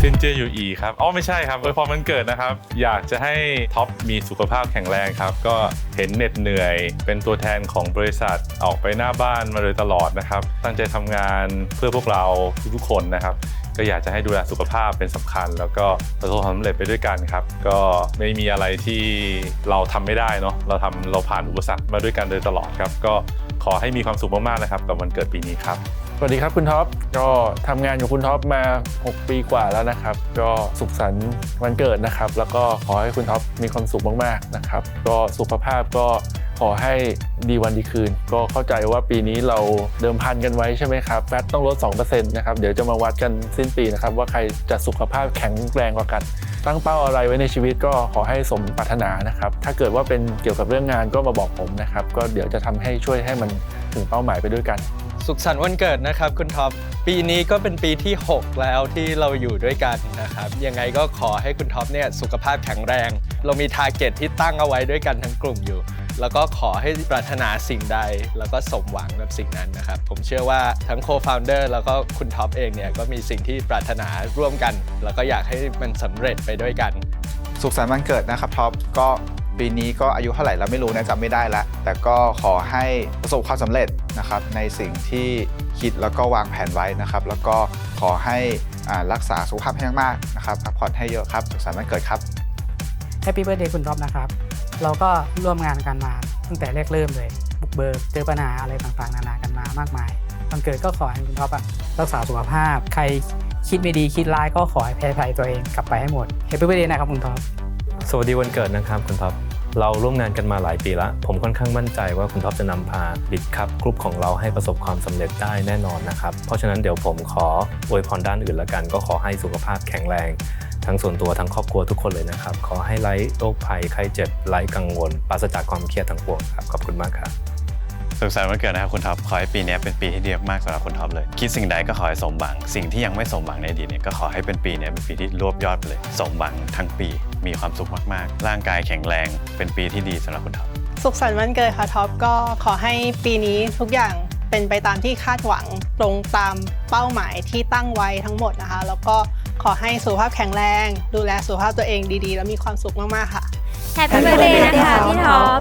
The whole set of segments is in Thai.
เจยูอีครับอ๋อไม่ใช่ครับอวยพรมันเกิดนะครับ อยากจะให้ท็อปมีสุขภาพแข็งแรงครับ ก็เห็นเหน็ดเหนื่อย เป็นตัวแทนของบริษัทออกไปหน้าบ้านมาโดยตลอดนะครับ ตั้งใจทำงานเพื่อพวกเราทุกๆคนนะครับก็อยากจะให้ดูแลสุขภาพเป็นสำคัญ แล้วก็ประสบความสำเร็จไปด้วยกันครับ ก็ไม่มีอะไรที่เราทำไม่ได้เนาะเราทำเราผ่านอุปสรรคมาด้วยกันโดยตลอดครับ ก็ขอให้มีความสุขมากๆนะครับกับวันเกิดปีนี้ครับ สวัสดีครับคุณท็อปก็ทำงานกับคุณท็อปมา 6 ปีกว่าแล้วนะครับ ก็สุขสันต์วันเกิดนะครับ แล้วก็ขอให้คุณท็อปมีความสุขมากๆนะครับ ก็สุขภาพก็ขอให้ดีวันดีคืน ก็เข้าใจว่าปีนี้เราเดิมพันกันไว้ใช่ไหมครับแฟตต้องลด 2%นะครับ เดี๋ยวจะมาวัดกันสิ้นปีนะครับ ว่าใครจะสุขภาพแข็งแรงกว่ากันตั้งเป้าอะไรไว้ในชีวิตก็ขอให้สมปรารถนานะครับ ถ้าเกิดว่าเป็นเกี่ยวกับเรื่องงานก็มาบอกผมนะครับ ก็เดี๋ยวจะทำให้ช่วยให้มันถึงเป้าหมายไปด้วยกัน สุขสันต์วันเกิดนะครับคุณท็อป ปีนี้ก็เป็นปีที่ 6 แล้วที่เราอยู่ด้วยกันนะครับ ยังไงก็ขอให้คุณท็อปเนี่ยสุขภาพแข็งแรง เรามีทาร์เก็ตที่ตั้งเอาไว้ด้วยกันทั้งกลุ่มอยู่ แล้วก็ขอให้ปรารถนาสิ่งใด แล้วก็สมหวังกับสิ่งนั้นนะครับ ผมเชื่อว่าทั้ง co-founder แล้วก็คุณท็อปเองเนี่ยก็มีสิ่งที่ปรารถนาร่วมกัน แล้วก็อยากให้มันสำเร็จไปด้วยกัน สุขสันต์วันเกิดนะครับท็อปก็ ปีนี้ก็อายุเท่าไหร่เราไม่รู้นะจำไม่ได้แล้วแต่ก็ขอให้ประสบความสำเร็จนะครับในสิ่งที่คิดแล้วก็วางแผนไว้นะครับ แล้วก็ขอให้อ่ารักษาสุขภาพให้มากๆนะครับพักผ่อนให้เยอะครับสุขสันต์วันเกิดครับแฮปปี้เบิร์ดเดย์คุณท็อปนะครับ เราก็ร่วมงานกันมาตั้งแต่แรกเริ่มเลย บุกเบิกเจอปัญหาอะไรต่างๆ นานากันมามากมายวันเกิดก็ขอให้คุณท็อปอะรักษาสุขภาพ ใครคิดไม่ดีคิดร้ายก็ขอให้แพ้ภัยตัวเองกลับไปให้หมดแฮปปี้เบิร์ดเดย์นะครับคุณท็อปสวัสดีวันเกิดนะครับคุณท็อป เราร่วมงานกันมาหลายปีแล้วผมค่อนข้างมั่นใจว่าคุณท็อปจะนำพาบิดคับกรุ๊ปของเราให้ประสบความสำเร็จได้แน่นอนนะครับ เพราะฉะนั้นเดี๋ยวผมขออวยพรด้านอื่นละกัน ก็ขอให้สุขภาพแข็งแรง ทั้งส่วนตัวทั้งครอบครัวทุกคนเลยนะครับ ขอให้ไร้โรคภัยไข้เจ็บไร้กังวลปราศจากความเครียดทั้งปวงครับขอบคุณมากครับสุขสันต์วันเกิดนะครับคุณท็อปขอให้ปีนี้เป็นปีที่ดีมากสำหรับคุณท็อปเลย คิดสิ่งใดก็ขอให้สมหวัง สิ่งที่ยังไม่สมหวังในอดีตเนี่ยก็ขอให้เป็นปีนี้เป็นปีที่รวบยอดไปเลย สมหวังทั้งปี มีความสุขมากๆ ร่างกายแข็งแรง เป็นปีที่ดีสำหรับคุณท็อป สุขสันต์วันเกิดค่ะท็อปก็ขอให้ปีนี้ทุกอย่างเป็นไปตามที่คาดหวังตรงตามเป้าหมายที่ตั้งไว้ทั้งหมดนะคะ แล้วก็ขอให้สุขภาพแข็งแรง ดูแลสุขภาพตัวเองดีๆ แล้วมีความสุขมากๆค่ะ แฮปปี้เบ t ร์ a เดย์นะคะพี่ท็อป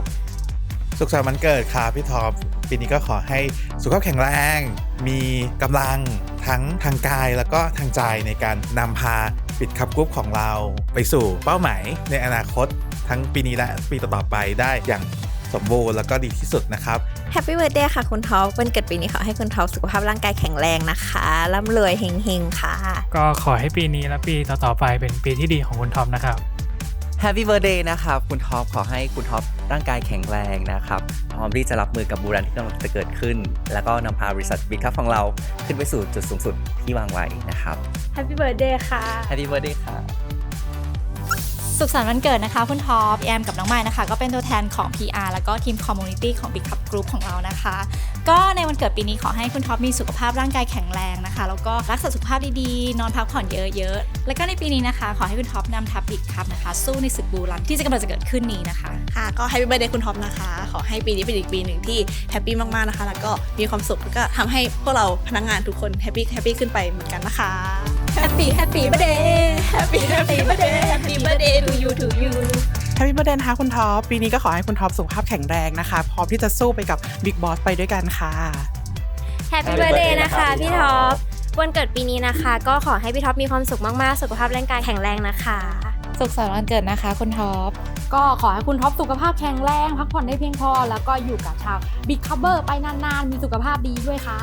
สุขสันต์วันเกิดค่ะพี่ท็อปปีนี้ก็ขอให้สุขภาพแข็งแรง มีกำลังทั้งทางกายแล้วก็ทางใจในการนำพา ปิดคับกรุ๊ปของเราไปสู่เป้าหมายในอนาคตทั้งปีนี้และปีต่อๆไปได้อย่างสมบูรณ์แล้วก็ดีที่สุดนะครับแฮปปี้เบ t ร์ a เดย์ค่ะคุณท็อปวันเกิดปีนี้ขอให้คุณท็อปสุขภาพร่างกายแข็งแรงนะคะร่ำรวยเฮงๆค่ะ ก็ขอให้ปีนี้และปีต่อๆไปเป็นปีที่ดีของคุณท็อปนะครับแฮปปี้เบ t ร์ a เดย์นะครับคุณท็อปขอให้คุณท็อป ร่างกายแข็งแรงนะครับ พร้อมที่จะรับมือกับบูรันที่กำลังจะเกิดขึ้น แล้วก็นำพาบริษัทบิ๊กคัพของเราขึ้นไปสู่จุดสูงสุดที่วางไว้นะครับแฮปปี้เบ t ร์ a เดย์ค่ะแฮปปี้เบ t ร์ a เดย์ค่ะสุขสันต์วันเกิดนะคะคุณท็อปแอมกับน้องไม้นะคะ ก็เป็นตัวแทนของ PR แล้วก็ทีมคอมมูนิตี้ของ Big Cup Group ของเรานะคะ ก็ในวันเกิดปีนี้ขอให้คุณท็อปมีสุขภาพร่างกายแข็งแรงนะคะ แล้วก็รักษาสุขภาพดีๆ นอนพักผ่อนเยอะๆ แล้วก็ในปีนี้นะคะ ขอให้คุณท็อปนำทัพ Big Cup นะคะ สู้ในศึกบูรันที่จะกำลังจะเกิดขึ้นนี้นะคะค่ะก็แฮปปี้เบ t ร์ a เดย์คุณท็อปนะคะ ขอให้ปีนี้เป็นอีกปีหนึ่งที่แฮปปี้มากๆนะคะ แล้วก็มีความสุขแล้วก็ทำให้พวกเราพนักงานทุกคนแฮปปี้แฮปปี้ขึ้นไปเหมือนกันนะคะ Happy Happy Birthday Happy Happy Birthday Happy Birthday to you to you แฮปปี้เบ t ร์ a เดย์นะคะคุณท็อป ปีนี้ก็ขอให้คุณท็อปสุขภาพแข็งแรงนะคะ พร้อมที่จะสู้ไปกับบิ๊กบอสไปด้วยกันค่ะ แฮปปี้เบ t ร์ a เดย์นะคะพี่ท็อป วันเกิดปีนี้นะคะ ก็ขอให้พี่ท็อปมีความสุขมากๆ สุขภาพร่างกายแข็งแรงนะคะ สุขสันต์วันเกิดนะคะคุณท็อป ก็ขอให้คุณท็อปสุขภาพแข็งแรง พักผ่อนได้เพียงพอ แล้วก็อยู่กับชาวบิ๊กคัพเบอร์ไปนานๆ มีสุขภาพดีด้วยค่ะ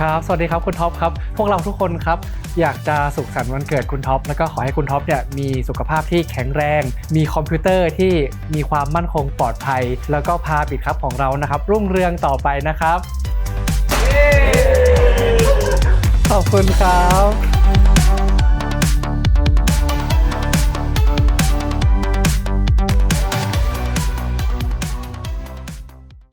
ครับ สวัสดีครับคุณท็อปครับ พวกเราทุกคนครับ อยากจะสุขสันต์วันเกิดคุณท็อป แล้วก็ขอให้คุณท็อปเนี่ยมีสุขภาพที่แข็งแรง มีคอมพิวเตอร์ที่มีความมั่นคงปลอดภัย แล้วก็พาปิดครับของเรานะครับ รุ่งเรืองต่อไปนะครับ ขอบคุณครับ